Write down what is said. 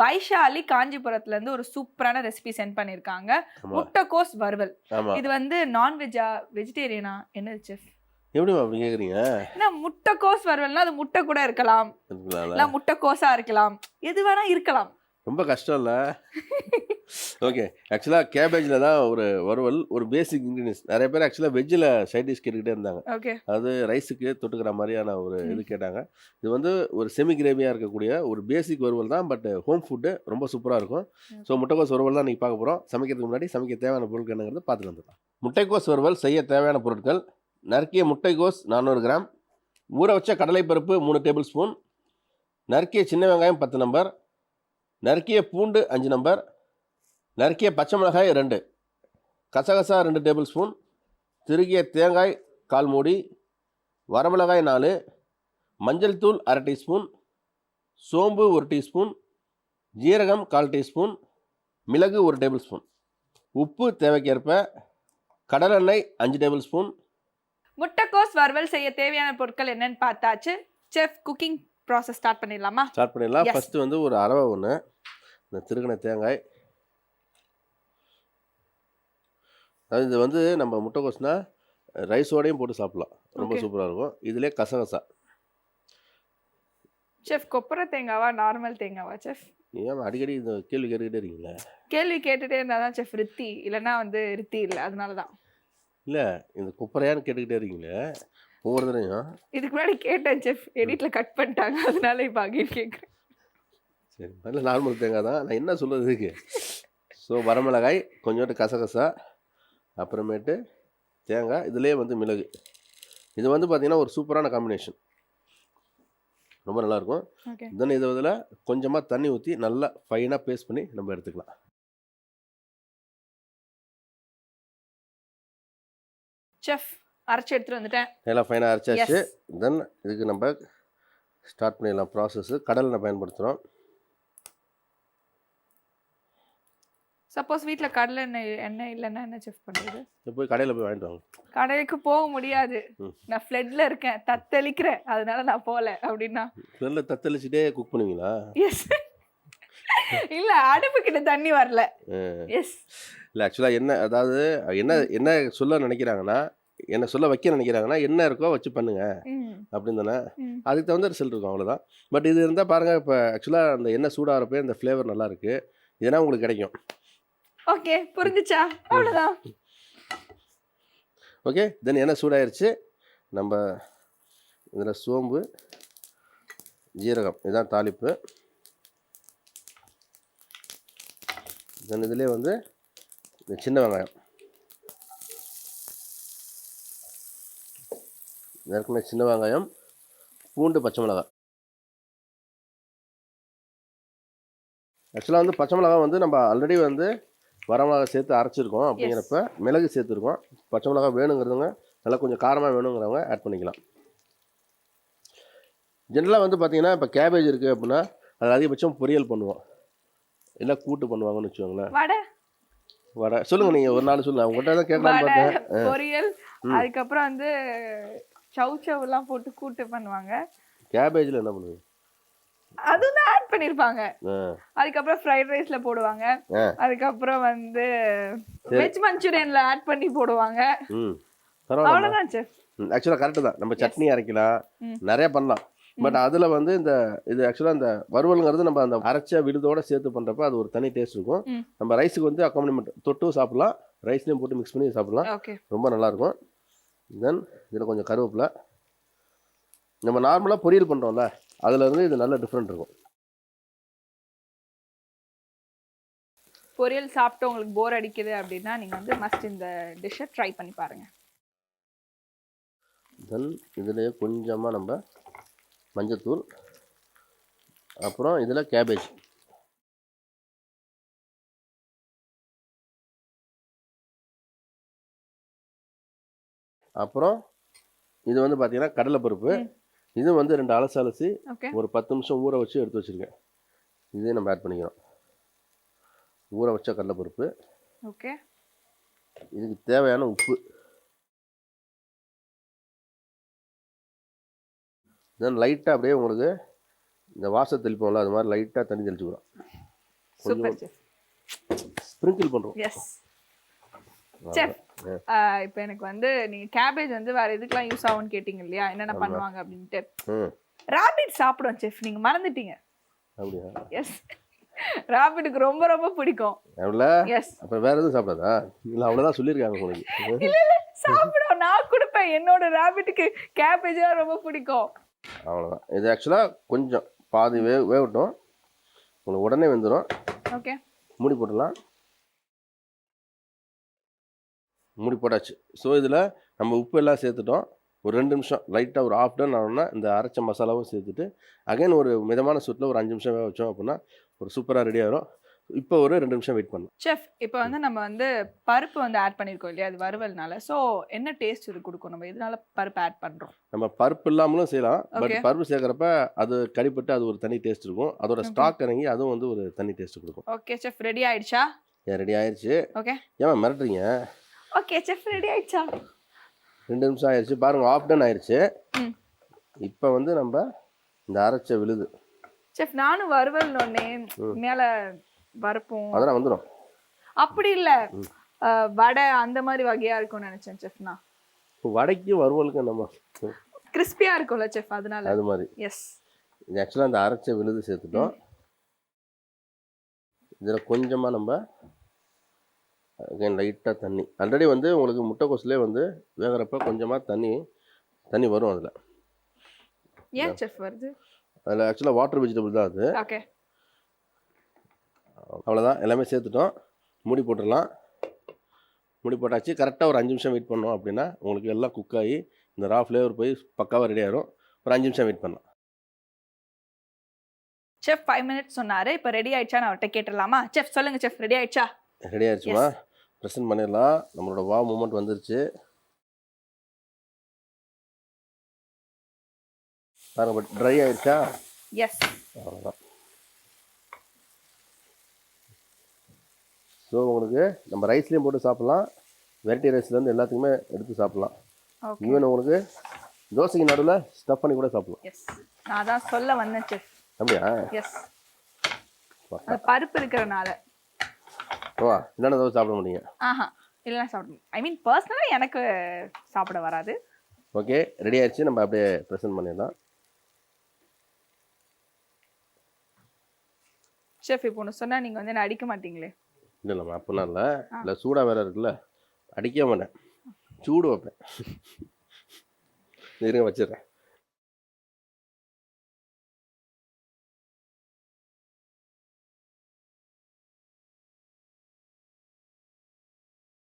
வைஷாலி காஞ்சிபுரத்துல இருந்து ஒரு சூப்பரான ரெசிபி சென்ட் பண்ணிருக்காங்க. முட்டைக்கோஸ் வறுவல். இது வந்து நான்வெஜ்ஜா வெஜிடேரியனா என்னது செஃப் எப்படிமா அப்படி கேக்குறீங்க? ஏன்னா முட்டைக்கோஸ் வறுவல்னா அது முட்டை கூட இருக்கலாம்? இல்ல முட்டைக்கோஸா இருக்கலாம். எது வேணா இருக்கலாம். ரொம்ப கஷ்டம் இல்ல ஓகே ஆக்சுவலாக கேபேஜில் தான் ஒரு வறுவல் ஒரு பேசிக் இன்க்ரீடியன்ஸ் நிறைய பேர் ஆக்சுவலாக வெஜ்ஜில் சைட் டிஷ் கேட்டுக்கிட்டே இருந்தாங்க. ஓகே அது ரைஸுக்கு தொட்டுக்கிற மாதிரியான ஒரு. இது கேட்டாங்க. இது வந்து ஒரு செமி கிரேவியாக இருக்கக்கூடிய ஒரு பேசிக் வறுவல் தான் பட் ஹோம் ஃபுட்டு ரொம்ப சூப்பராக இருக்கும். ஸோ முட்டைக்கோஸ் வறுவல் தான் இன்றைக்கி பார்க்க போகிறோம் சமைக்கிறதுக்கு முன்னாடி சமைக்க தேவையான பொருட்கள் என்னங்கிறது பார்த்துட்டு வந்துடலாம். முட்டைக்கோஸ் வறுவல் செய்ய தேவையான பொருட்கள். நறுக்கிய முட்டைக்கோஸ் நானூறு கிராம். ஊற வச்ச கடலைப்பருப்பு மூணு டேபிள் ஸ்பூன் நறுக்கிய சின்ன வெங்காயம் பத்து நம்பர் நறுக்கிய பூண்டு அஞ்சு நம்பர் நறுக்கிய பச்சை மிளகாய் ரெண்டு கசகசா ரெண்டு டேபிள் ஸ்பூன் திருகிய தேங்காய் கால் மூடி. வரமிளகாய் நாலு. மஞ்சள் தூள் அரை டீஸ்பூன். சோம்பு ஒரு டீஸ்பூன். ஜீரகம் கால் டீஸ்பூன். மிளகு ஒரு டேபிள் ஸ்பூன் உப்பு தேவைக்கேற்ப. கடலெண்ணெய் அஞ்சு டேபிள் ஸ்பூன் முட்டைக்கோஸ் வறுவல் செய்ய தேவையான பொருட்கள் என்னன்னு பார்த்தாச்சு. செஃப் குக்கிங் ப்ராசஸ் ஸ்டார்ட் பண்ணிடலாமா? ஸ்டார்ட் பண்ணிடலாம். ஃபஸ்ட்டு வந்து ஒரு அரவை ஒன்று இந்த திருகின தேங்காய். அது இது வந்து நம்ம முட்டைக்கோஸ்னா ரைஸோடையும் போட்டு சாப்பிட்லாம். ரொம்ப. சூப்பராக இருக்கும். இதிலே கசகசா. செஃப் கொப்பரை தேங்காவா? Normal தேங்காவா chef? ஏன் அடிக்கடி இந்த கேள்வி கேட்டுக்கிட்டே இருக்கீங்களே? கேள்வி கேட்டுட்டே இருந்தா தான் செஃப் ரித்தி. இல்லைன்னா வந்து ரித்தி இல்லை. அதனால தான். இல்லை இந்த குப்பரையான்னு கேட்டுக்கிட்டே இருக்கீங்களே? ஒவ்வொரு தடவையும். இதுக்கு முன்னாடி கேட்டேன் செஃப். எடிட்ல கட் பண்ணிட்டாங்க. அதனால இப்போ அகைன் கேட்குறேன் சரி நல்ல நார்மல் தேங்காய் தான். நான் என்ன சொல்கிறது இதுக்கு? ஸோ வரமிளகாய் கொஞ்சோண்டு கசகசா அப்புறமேட்டு தேங்காய் இதுலேயே வந்து மிளகு. இது வந்து பார்த்திங்கன்னா ஒரு சூப்பரான காம்பினேஷன் ரொம்ப நல்லாயிருக்கும். தென் இதை இதில் கொஞ்சமாக தண்ணி ஊற்றி நல்லா ஃபைனாக பேஸ்ட் பண்ணி நம்ம எடுத்துக்கலாம். செஃப் அரைச்சி எடுத்துட்டு வந்துட்டேன். நல்லா ஃபைனாக அரைச்சாச்சு. தென் இதுக்கு நம்ம ஸ்டார்ட் பண்ணிடலாம் ப்ராசஸ்ஸு கடலை பயன்படுத்துகிறோம் சப்போஸ் வீட்டில் கடலை எண்ணெய் எண்ணெய் இல்லைன்னா என்ன செஃப் பண்ணுறது போய் கடையில் போய் வாங்கிட்டு வாங்க. கடைக்கு போக முடியாது. நான் ஃப்ளட்ல இருக்கேன். தத்தளிக்கிறேன். அதனால நான் போகல அப்படின்னா. நல்ல தத்தளிச்சுட்டே குக் பண்ணுவீங்களா? எஸ் இல்ல அடுப்பு கிட்ட தண்ணி வரல. எஸ் இல்லை ஆக்சுவலாக என்ன அதாவது என்ன என்ன சொல்ல நினைக்கிறாங்கன்னா என்ன சொல்ல வைக்க நினைக்கிறாங்கன்னா என்ன இருக்கோ வச்சு பண்ணுங்க. அப்படின்னு தானே. அதுக்கு தகுந்த ரிசல்ட் இருக்கும் அவ்வளோதான் பட் இது இருந்தால் பாருங்கள் இப்போ ஆக்சுவலாக அந்த எண்ணெய் சூடாகிறப்ப இந்த ஃப்ளேவர் நல்லா இருக்கு. இதெல்லாம் உங்களுக்கு கிடைக்கும். ஓகே புரிஞ்சுச்சா? அவ்வளோதான் ஓகே தென் என்ன சூடாயிருச்சு? நம்ம இதில் சோம்பு ஜீரகம் இதுதான் தாளிப்பு. தென் இதுலேயே வந்து இந்த சின்ன வெங்காயம். ஏற்கனவே சின்ன வெங்காயம் பூண்டு பச்சை மிளகாய். ஆக்சுவலாக வந்து பச்சை மிளகாய் வந்து நம்ம ஆல்ரெடி வந்து வரமிளகா சேர்த்து அரைச்சிருக்கோம் அப்படிங்கிறப்ப மிளகு சேர்த்துருக்கோம். பச்சை மிளகாய் வேணுங்கிறவங்க நல்லா கொஞ்சம் காரமாக வேணுங்கிறவங்க ஆட் பண்ணிக்கலாம். ஜென்ரலாக வந்து பார்த்தீங்கன்னா இப்போ கேபேஜ் இருக்குது அப்படின்னா அது அதிகபட்சம் பொரியல் பண்ணுவோம். இல்லை கூட்டு பண்ணுவாங்கன்னு வச்சுக்கோங்களேன். வடை? வர சொல்லுங்கள் நீங்கள் ஒரு நாள் சொல்லுங்கள் உங்கள்கிட்ட தான் கேட்கலாம் பார்த்தேன். பொரியல். அதுக்கப்புறம் வந்து சவு சவு எல்லாம் போட்டு கூட்டு பண்ணுவாங்க. கேபேஜில் என்ன பண்ணுவீங்க? அதுதான் ஆட் பண்ணிருப்பாங்க. அதுக்கப்புறம் ஃப்ரைட் ரைஸ்ல போடுவாங்க. அதுக்கப்புறம் வந்து. வெஜ் மஞ்சூரியன்ல ஆட் பண்ணி போடுவாங்க. அவ்வளவுதான் செஃப் ஆக்சுவலாக கரெக்டு தான். நம்ம சட்னி அரைக்கலாம். நிறைய பண்ணலாம். பட் அதில் வந்து இந்த இது ஆக்சுவலாக இந்த வறுவலுங்கிறது நம்ம அந்த அரைச்ச விழுதோட சேர்த்து பண்ணுறப்ப அது ஒரு தனி டேஸ்ட் இருக்கும். நம்ம ரைஸுக்கு வந்து அக்காம்பனிமெண்ட் தொட்டும் சாப்பிடலாம். ரைஸ்லேயும் போட்டு மிக்ஸ் பண்ணி சாப்பிடலாம். ரொம்ப நல்லாயிருக்கும் தென் இதில் கொஞ்சம் கருவேப்பிலை. நம்ம நார்மலாக பொரியல் பண்ணுறோம்ல அதுல இருந்து இது நல்ல டிஃப்ரெண்ட் இருக்கும். பொரியல் சாப்பிட்டு உங்களுக்கு போர் அடிக்குது அப்படின்னா நீங்க வந்து மஸ்ட் இந்த டிஷ்ஷை ட்ரை பண்ணி பாருங்க. தென் இதுலேயே கொஞ்சமாக நம்ம மஞ்சத்தூள் அப்புறம் இதில் கேபேஜ் அப்புறம் இது வந்து பார்த்தீங்கன்னா கடலைப்பருப்பு. ம். இது வந்து ரெண்டு அலசு அலசி ஒரு பத்து நிமிஷம் ஊற வச்சு எடுத்து வச்சுருக்கேன். இதையும் நம்ம ஆட் பண்ணிக்கிறோம். ஊற வச்ச கடலைப்பருப்பு. ஓகே. இதுக்கு தேவையான உப்பு. தென் லைட்டாக அப்படியே உங்களுக்கு இந்த வாசல் தெளிப்போம்ல அது மாதிரி லைட்டாக தண்ணி தெளிச்சுக்கிறோம். ஸ்ப்ரிங்கிள் பண்ணுறோம் எஸ் செஃப். இப்போ எனக்கு வந்து நீங்க கேபேஜ் வந்து வேற எதுக்கெல்லாம் யூஸ் ஆகும்னு கேட்டிங்க இல்லையா என்னென்ன பண்ணுவாங்க அப்படின்ட்டு. ராபிட் சாப்பிடும் செஃப். நீங்க மறந்துட்டீங்க. எஸ் ராபிட்டுக்கு ரொம்ப ரொம்ப பிடிக்கும். எஸ் அப்போ வேற எதுவும் சாப்பிடாதா? இல்லை அவ்வளோதான் சொல்லியிருக்காங்க உங்களுக்கு இல்ல இல்ல. சாப்பிடும். நான் கொடுப்பேன். என்னோட ராபிட்டுக்கு கேபேஜ் ரொம்ப பிடிக்கும். அவ்வளோதான். இது ஆக்சுவலாக கொஞ்சம் பாதி வே வேகட்டும். உங்களுக்கு உடனே வெந்துடும் ஓகே மூடி போட்டுடலாம். மூடி போட்டாச்சு ஸோ இதில் நம்ம உப்பு எல்லாம் சேர்த்துட்டோம். ஒரு ரெண்டு நிமிஷம் லைட்டாக ஒரு ஆஃப் டன் ஆனோம்னா இந்த அரைச்ச மசாலாவும் சேர்த்துட்டு அகைன் ஒரு மிதமான சூட்டில் ஒரு அஞ்சு நிமிஷம் வேக வச்சோம் அப்படின்னா ஒரு சூப்பராக ரெடி ஆயிரும். இப்போ ஒரு ரெண்டு நிமிஷம் வெயிட் பண்ணலாம். செஃப் இப்போ வந்து நம்ம வந்து பருப்பு வந்து ஆட் பண்ணியிருக்கோம் இல்லையா? அது வறுவல்னால. ஸோ என்ன டேஸ்ட் இது கொடுக்கும்? நம்ம இதனால பருப்பு ஆட் பண்றோம்? நம்ம பருப்பு இல்லாமலும் செய்யலாம். பட். பருப்பு சேர்க்குறப்ப அது கடிப்பட்டு அது ஒரு தனி டேஸ்ட் இருக்கும். அதோட. ஸ்டாக் இறங்கி அதுவும் வந்து ஒரு தனி டேஸ்ட் கொடுக்கும். ஓகே செஃப் ரெடி ஆயிடுச்சா? ஏன் ரெடி ஆயிடுச்சு ஓகே ஏன் மிரட்டுறீங்க? ஓகே செஃப் ரெடி ஆயிடுச்சா? ரெண்டு நிமிஷம் ஆயிடுச்சு. பாருங்க ஆஃப் டன் ஆயிடுச்சு. இப்போ வந்து நம்ம இந்த அரைச்ச விழுது. செஃப் நானும் வறுவல் ஒன்னே மேல பருப்பும் அதெல்லாம் வந்துடும் அப்படி இல்ல. வடை அந்த மாதிரி வகையா இருக்கும்னு நினைச்சேன் செஃப் நான். இப்போ வடைக்கு வறுவலுக்கு நம்ம கிறிஸ்பியா இருக்கும்ல செஃப் அதனால. அது மாதிரி. எஸ் இது ஆக்சுவலாக அந்த அரைச்ச விழுது சேர்த்துட்டோம். இதில் கொஞ்சமாக நம்ம லைட்டாக தண்ணி. ஆல்ரெடி வந்து உங்களுக்கு முட்டைக்கோஸ்லேயே வந்து வேகிறப்ப கொஞ்சமாக தண்ணி தண்ணி வரும் அதில். ஏன் செஃப் வருது? அதில் ஆக்சுவலாக வாட்டர் வெஜிடபிள் தான் அது. ஓகே அவ்வளோதான் எல்லாமே சேர்த்துட்டோம். மூடி போட்டுடலாம். மூடி போட்டாச்சு. கரெக்டாக ஒரு அஞ்சு நிமிஷம் வெயிட் பண்ணோம் அப்படின்னா உங்களுக்கு எல்லாம் குக் ஆகி இந்த ரா ஃப்ளேவர் போய் பக்காவாக ரெடி ஆயிரும். ஒரு அஞ்சு நிமிஷம் வெயிட் பண்ணலாம். செஃப் ஃபைவ் மினிட்ஸ் சொன்னாரு. இப்போ ரெடி ஆயிடுச்சா? நான் அவர்கிட்ட கேட்டுடலாமா? செஃப் சொல்லுங்க செஃப் ரெடி ஆயிடுச்சா? ரெடி ஆயிடுச்சுமா? ப்ரெசென்ட் பண்ணிடலாம். நம்மளோட வா மூமெண்ட் வந்துருச்சு. பாருங்க பட் ட்ரை ஆயிடுச்சா எஸ் அவ்வளோதான் ஸோ உங்களுக்கு நம்ம ரைஸ்லேயும் போட்டு சாப்பிட்லாம். வெரைட்டி ரைஸ்லேருந்து எல்லாத்துக்குமே எடுத்து சாப்பிட்லாம். ஈவன் உங்களுக்கு தோசைக்கு நடுவில் ஸ்டஃப் பண்ணி கூட சாப்பிடலாம். எஸ் நான் தான் சொல்ல வந்தேன் செஃப் அப்படியா? எஸ் பருப்பு இருக்கிறனால. ஓ என்னென்ன தோசை சாப்பிட முடியுங்க ஆஹா இல்லைன்னா சாப்பிட ஐ மீன் பர்சனலாக எனக்கு சாப்பிட வராது. ஓகே ரெடி ஆயிடுச்சு. நம்ம அப்படியே ப்ரெசென்ட் பண்ணிடலாம். செஃப் இப்போ ஒன்று சொன்னால் நீங்கள் வந்து என்ன அடிக்க மாட்டீங்களே? இல்லை இல்லைம்மா அப்படிலாம் இல்லை. இல்லை சூடாக வேற இருக்குல்ல. அடிக்க மாட்டேன். சூடு வைப்பேன். இருங்க வச்சிடுறேன்.